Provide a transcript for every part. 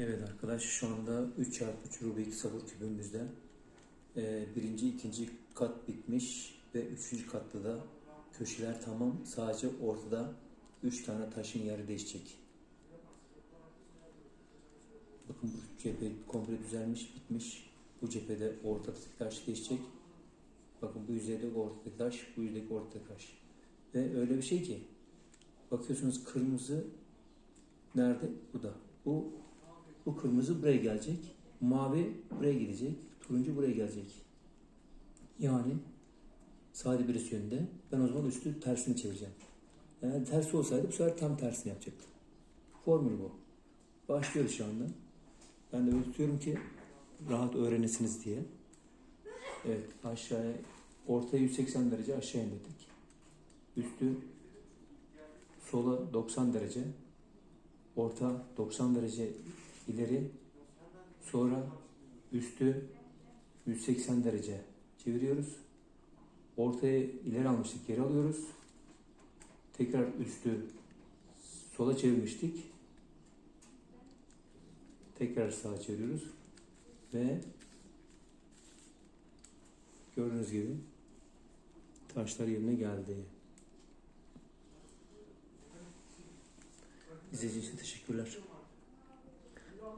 Evet arkadaş şu anda 3x3 Rubik sabır kübümüzde e, birinci, ikinci kat bitmiş ve üçüncü katta da köşeler tamam. Sadece ortada 3 tane taşın yeri değişecek. Bakın bu cephe komple düzelmiş, bitmiş. Bu cephede ortadaki taş değişecek. Bakın bu yüzeyde ortadaki taş, bu yüzeydeki ortadaki taş. Ve öyle bir şey ki bakıyorsunuz kırmızı nerede? Bu da. Bu bu kırmızı buraya gelecek. Mavi buraya gidecek. Turuncu buraya gelecek. Yani sade birisi yönde. Ben o zaman üstü tersini çevireceğim. Yani tersi olsaydı bu sefer tam tersini yapacaktım. Formül bu. Başlıyoruz şu anda. Ben de tutuyorum ki rahat öğrenesiniz diye. Evet aşağıya ortaya 180 derece aşağı indirdik. Üstü sola 90 derece. Orta 90 derece ileri. Sonra üstü 180 derece çeviriyoruz. Ortaya ileri almıştık, geri alıyoruz. Tekrar üstü sola çevirmiştik. Tekrar sağa çeviriyoruz. Ve gördüğünüz gibi taşlar yerine geldi. İzlediğiniz için teşekkürler.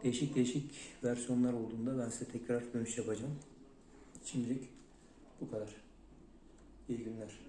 Değişik değişik versiyonlar olduğunda ben size tekrar dönüş yapacağım. Şimdilik bu kadar. İyi günler.